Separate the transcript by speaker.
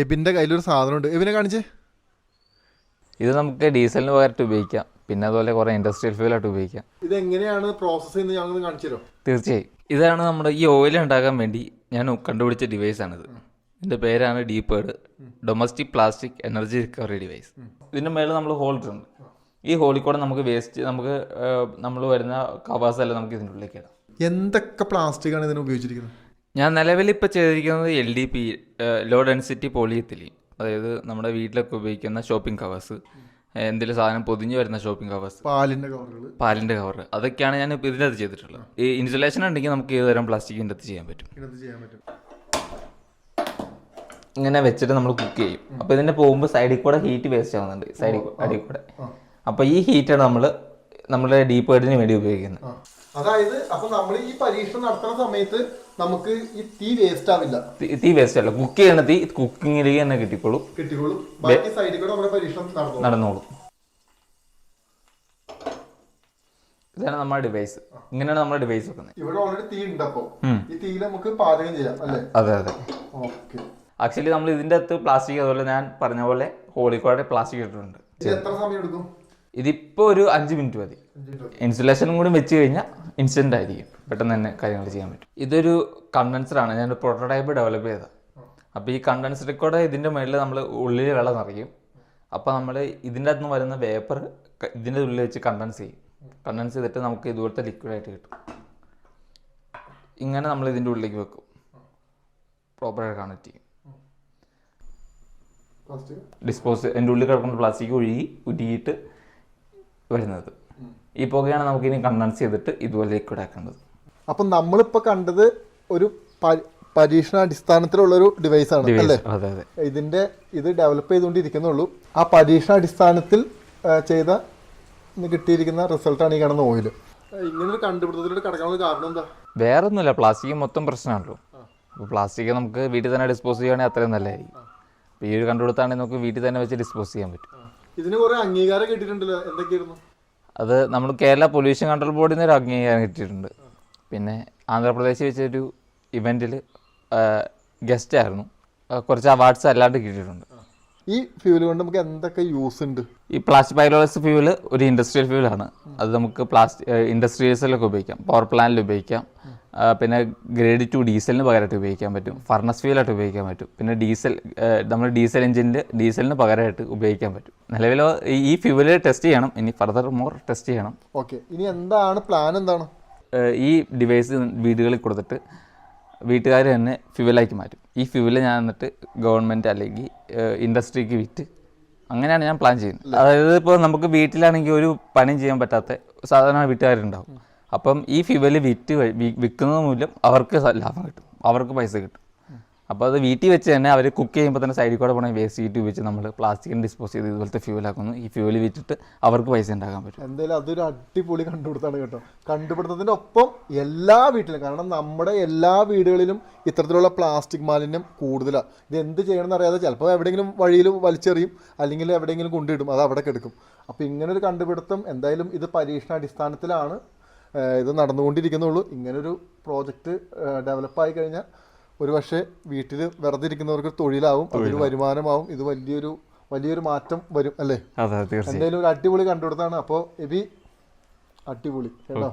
Speaker 1: എബിന്റെ കയ്യിലൊരു സാധനമുണ്ട്. എബിനെ കാണിച്ചേ.
Speaker 2: ഇത് നമുക്ക് ഡീസലിന് പകരമായിട്ട് ഉപയോഗിക്കാം. പിന്നെ അതുപോലെ കുറേ ഇൻഡസ്ട്രിയൽ ഫ്യൂലായിട്ട് ഉപയോഗിക്കാം.
Speaker 1: ഇത് എങ്ങനെയാണ് പ്രോസസ് ചെയ്യുന്നത്? ഞങ്ങൾ കാണിച്ചു തരും
Speaker 2: തീർച്ചയായും. ഇതാണ് നമ്മുടെ ഈ ഓയിൽ ഉണ്ടാക്കാൻ വേണ്ടി ഞാൻ കണ്ടുപിടിച്ച ഡിവൈസാണിത് ഇതിന്റെ പേരാണ് DPERD domestic plastic energy recovery device ഇതിന്റെ മേളിൽ നമ്മൾ ഹോൾഡർ ഉണ്ട് ഈ ഹോളിൽ കൂടെ നമുക്ക് വേസ്റ്റ് നമുക്ക് നമ്മൾ വരുന്ന കവേഴ്സ് എല്ലാം നമുക്ക് ഇതിന്റെ ഉള്ളിലേക്ക് ഇടാം.
Speaker 1: എന്തൊക്കെ പ്ലാസ്റ്റിക് ആണ് ഇതിന് ഉപയോഗിച്ചിരിക്കുന്നത്?
Speaker 2: ഞാൻ നിലവിൽ ഇപ്പോൾ ചെയ്തിരിക്കുന്നത് L D P low density polyethylene അതായത് നമ്മുടെ വീട്ടിലൊക്കെ ഉപയോഗിക്കുന്ന ഷോപ്പിംഗ് കവേഴ്സ് എന്തെങ്കിലും സാധനം പൊതിഞ്ഞു വരുന്ന ഷോപ്പിംഗ് കവേഴ്സ്
Speaker 1: പാലിന്റെ കവറുകൾ
Speaker 2: പാലിന്റെ കവർ അതൊക്കെയാണ് ഞാൻ ഇപ്പോൾ ഇതിനകത്ത് ചെയ്തിട്ടുള്ളത്. ഈ ഇൻസുലേഷൻ ഉണ്ടെങ്കിൽ നമുക്ക് ഏത് തരം പ്ലാസ്റ്റിക്കിന്റെ അത് ചെയ്യാൻ പറ്റും. ഇങ്ങനെ വെച്ചിട്ട് നമ്മൾ കുക്ക് ചെയ്യും. അപ്പോൾ ഇതിന്റെ പോകുമ്പോൾ സൈഡിൽ കൂടെ ഹീറ്റ് വേസ്റ്റ് ആവുന്നുണ്ട്. സൈഡിൽ അടിയിൽ കൂടെ. അപ്പോൾ ഈ ഹീറ്റാണ് നമ്മൾ നമ്മുടെ ഡീപ്പ് വേർഡിന് വേണ്ടി ഉപയോഗിക്കുന്നത്.
Speaker 1: അതായത് അപ്പൊ നമ്മൾ ഈ പരീക്ഷണം നടത്തുന്ന സമയത്ത് നമുക്ക് ഈ തീ വേസ്റ്റ് ആവില്ല.
Speaker 2: തീ- വേസ്റ്റ് അല്ല. കുക്ക് ചെയ്യുന്ന തീ കുക്കിങ്ങിലേക്ക് തന്നെ കിട്ടിക്കോളും.
Speaker 1: കിട്ടിക്കോളും. ബാക്കി സൈഡിൽ കൂടെ നമ്മുടെ പരീക്ഷണം നടന്നു
Speaker 2: നടന്നോളും. ഇതാണ് നമ്മുടെ ഡിവൈസ് ഇങ്ങനെയാണ് നമ്മുടെ ഡിവൈസ് വെക്കുന്നത്.
Speaker 1: ഇവിടെ ഓൾറെഡി തീ ഉണ്ട് അപ്പോ. ഈ തീയിൽ നമുക്ക് പാചകം ചെയ്യാം അല്ലേ?
Speaker 2: അതെ അതെ.
Speaker 1: ഓക്കെ.
Speaker 2: ആക്ച്വലി നമ്മൾ ഇതിന്റെ അകത്ത് പ്ലാസ്റ്റിക് അതുപോലെ ഞാൻ പറഞ്ഞ പോലെ ഹോളിക്കോടെ പ്ലാസ്റ്റിക് ഇട്ടിട്ടുണ്ട്.
Speaker 1: എത്ര സമയം എടുക്കും?
Speaker 2: ഇതിപ്പോൾ ഒരു അഞ്ച് മിനിറ്റ് മതി. ഇൻസുലേഷനും കൂടി വെച്ച് കഴിഞ്ഞാൽ ഇൻസ്റ്റന്റ് ആയിരിക്കും. പെട്ടെന്ന് തന്നെ കാര്യങ്ങൾ ചെയ്യാൻ പറ്റും. ഇതൊരു കണ്ടൻസർ ആണ്. ഞാൻ പ്രോട്ടോടൈപ്പ് ഡെവലപ്പ് ചെയ്തത്. അപ്പോൾ ഈ കണ്ടൻസറിൽ കൂടെ ഇതിന്റെ മുകളിൽ നമ്മൾ ഉള്ളിൽ വെള്ളം നിറയ്ക്കും അപ്പോൾ നമ്മൾ ഇതിന്റെ അകത്ത് നിന്ന് വരുന്ന വേപ്പർ ഇതിന്റെ ഉള്ളിൽ വെച്ച് കണ്ടൻസ് ചെയ്യും. കണ്ടൻസ് ചെയ്തിട്ട് നമുക്ക് ഇതുപോലത്തെ ലിക്വിഡായിട്ട് കിട്ടും. ഇങ്ങനെ നമ്മൾ ഇതിന്റെ ഉള്ളിലേക്ക് വെക്കും. പ്രോപ്പറായിട്ട് കണക്ട് ചെയ്യും. ഡിസ്പോസ് എന്റെ ഉള്ളിൽ കിടക്കുന്ന പ്ലാസ്റ്റിക് ഒഴുകി ഉരുകിയിട്ട് വരുന്നത്. ഈ പുകയാണ് നമുക്ക് ഇനി കണ്ടൻസ് ചെയ്തിട്ട് ഇതുപോലെ ലിക്വിഡ് ആക്കേണ്ടത്
Speaker 1: അപ്പൊ നമ്മളിപ്പോ കണ്ടത് ഒരു പരീക്ഷണാടിസ്ഥാനത്തിലുള്ള ഒരു ഡിവൈസ് ആണ് അല്ലേ?
Speaker 2: അതെ അതെ.
Speaker 1: ഇതിന്റെ ഇത് ഡെവലപ്പ് ചെയ്തുകൊണ്ടിരിക്കുന്നുള്ളൂ ആ പരീക്ഷണാടിസ്ഥാനത്തിൽ ചെയ്ത കിട്ടിയിരിക്കുന്ന റിസൾട്ടാണ് ഈ കാണുന്ന ഓയിൽ ഇങ്ങനൊരു കണ്ടുപിടുത്തത്തിലൂടെ കടക്കാനുള്ള കാരണം എന്താ?
Speaker 2: വേറെ ഒന്നുമില്ല പ്ലാസ്റ്റിക് മൊത്തം പ്രശ്നമാണല്ലോ. അപ്പോൾ പ്ലാസ്റ്റിക് നമുക്ക് വീട്ടിൽ തന്നെ ഡിസ്പോസ് ചെയ്യുകയാണെങ്കിൽ അത്രയും നല്ലതായിരിക്കും. അപ്പോൾ ഈ ഒരു കണ്ടുപിടുത്താണെങ്കിൽ നമുക്ക് വീട്ടിൽ തന്നെ വെച്ച് ഡിസ്പോസ് ചെയ്യാൻ പറ്റും.
Speaker 1: ഇതിന് കുറെ അംഗീകാരം കിട്ടിയിട്ടുണ്ടല്ലോ. എന്തൊക്കെയായിരുന്നു?
Speaker 2: അത് നമ്മൾ കേരള പൊല്യൂഷൻ കൺട്രോൾ ബോർഡിൽ നിന്ന് ഒരു അംഗീകാരം കിട്ടിയിട്ടുണ്ട്. പിന്നെ ആന്ധ്രാപ്രദേശ് വെച്ചൊരു ഇവന്റിൽ ഗസ്റ്റ് ആയിരുന്നു. കുറച്ച് അവാർഡ്സ് അല്ലാണ്ട് കിട്ടിയിട്ടുണ്ട്.
Speaker 1: ഈ ഫ്യൂൽ കൊണ്ട് നമുക്ക് എന്തൊക്കെ യൂസ് ഉണ്ട്?
Speaker 2: ഈ പ്ലാസ്റ്റിക് പൈലോളസ് ഫ്യൂൽ ഒരു ഇൻഡസ്ട്രിയൽ ഫ്യൂലാണ് അത് നമുക്ക് പ്ലാസ്റ്റിക് ഇൻഡസ്ട്രീസിലൊക്കെ ഉപയോഗിക്കാം. പവർ പ്ലാന്റിൽ ഉപയോഗിക്കാം. പിന്നെ ഗ്രേഡ് ടു ഡീസലിന് പകരമായിട്ട് ഉപയോഗിക്കാൻ പറ്റും. ഫർണസ് ഫ്യൂലായിട്ട് ഉപയോഗിക്കാൻ പറ്റും. പിന്നെ ഡീസൽ നമ്മൾ ഡീസൽ എഞ്ചിന്റെ ഡീസലിന് പകരമായിട്ട് ഉപയോഗിക്കാൻ പറ്റും. നിലവിൽ ഈ ഫ്യൂവൽ ടെസ്റ്റ് ചെയ്യണം. ഇനി ഫർദർ മോർ ടെസ്റ്റ് ചെയ്യണം.
Speaker 1: ഓക്കെ ഇനി എന്താണ് പ്ലാൻ എന്താണ്?
Speaker 2: ഈ ഡിവൈസ് വീടുകളിൽ കൊടുത്തിട്ട് വീട്ടുകാർ തന്നെ ഫ്യൂവലാക്കി മാറ്റും. ഈ ഫ്യൂവൽ ഞാൻ എന്നിട്ട് ഗവൺമെന്റ് അല്ലെങ്കിൽ ഇൻഡസ്ട്രിക്ക് വിറ്റ് അങ്ങനെയാണ് ഞാൻ പ്ലാൻ ചെയ്യുന്നത്. അതായത് ഇപ്പോൾ നമുക്ക് വീട്ടിലാണെങ്കിൽ ഒരു പണിയും ചെയ്യാൻ പറ്റാത്ത സാധാരണ വീട്ടുകാരുണ്ടാവും. അപ്പം ഈ ഫ്യൂവൽ വിറ്റ് വിൽക്കുന്നത് മൂലം അവർക്ക് ലാഭം കിട്ടും. അവർക്ക് പൈസ കിട്ടും. അപ്പോൾ അത് വീട്ടിൽ വെച്ച് തന്നെ അവർ കുക്ക് ചെയ്യുമ്പോൾ തന്നെ സൈഡിൽ കൂടെ പോകണ വേസ്റ്റ് ഹീറ്റ് ഉപയോഗിച്ച് നമ്മൾ പ്ലാസ്റ്റിക്കിന് ഡിസ്പോസ് ചെയ്ത് ഇതുപോലത്തെ ഫ്യൂലാക്കുന്നു ഈ ഫ്യൂൽ വിറ്റിട്ട് അവർക്ക് പൈസ ഉണ്ടാക്കാൻ പറ്റും.
Speaker 1: എന്തായാലും അതൊരു അടിപൊളി കണ്ടുപിടുത്താണ് കേട്ടോ. കണ്ടുപിടുത്തത്തിന്റെ ഒപ്പം എല്ലാ വീട്ടിലും കാരണം നമ്മുടെ എല്ലാ വീടുകളിലും ഇത്തരത്തിലുള്ള പ്ലാസ്റ്റിക് മാലിന്യം കൂടുതലാണ് ഇത് എന്ത് ചെയ്യണമെന്ന് അറിയാതെ ചിലപ്പോൾ എവിടെയെങ്കിലും വഴിയിൽ വലിച്ചെറിയും അല്ലെങ്കിൽ എവിടെയെങ്കിലും കൊണ്ടിടും അത് അവിടെ കിടക്കും. അപ്പോൾ ഇങ്ങനൊരു കണ്ടുപിടുത്തം എന്തായാലും ഇത് പരീക്ഷണാടിസ്ഥാനത്തിലാണ്. ഇത് നടന്നുകൊണ്ടിരിക്കുന്നുള്ളൂ. ഇങ്ങനൊരു പ്രോജക്റ്റ് ഡെവലപ്പായി കഴിഞ്ഞാൽ ഒരു പക്ഷേ വീട്ടിൽ വെറുതെ ഇരിക്കുന്നവർക്ക് തൊഴിലാവും അതൊരു വരുമാനമാവും. ഇത് വലിയൊരു വലിയൊരു മാറ്റം വരും അല്ലേ? എന്തായാലും ഒരു അടിപൊളി കണ്ടുപിടുത്താണ് അപ്പോൾ എബി അടിപൊളി കേട്ടോ?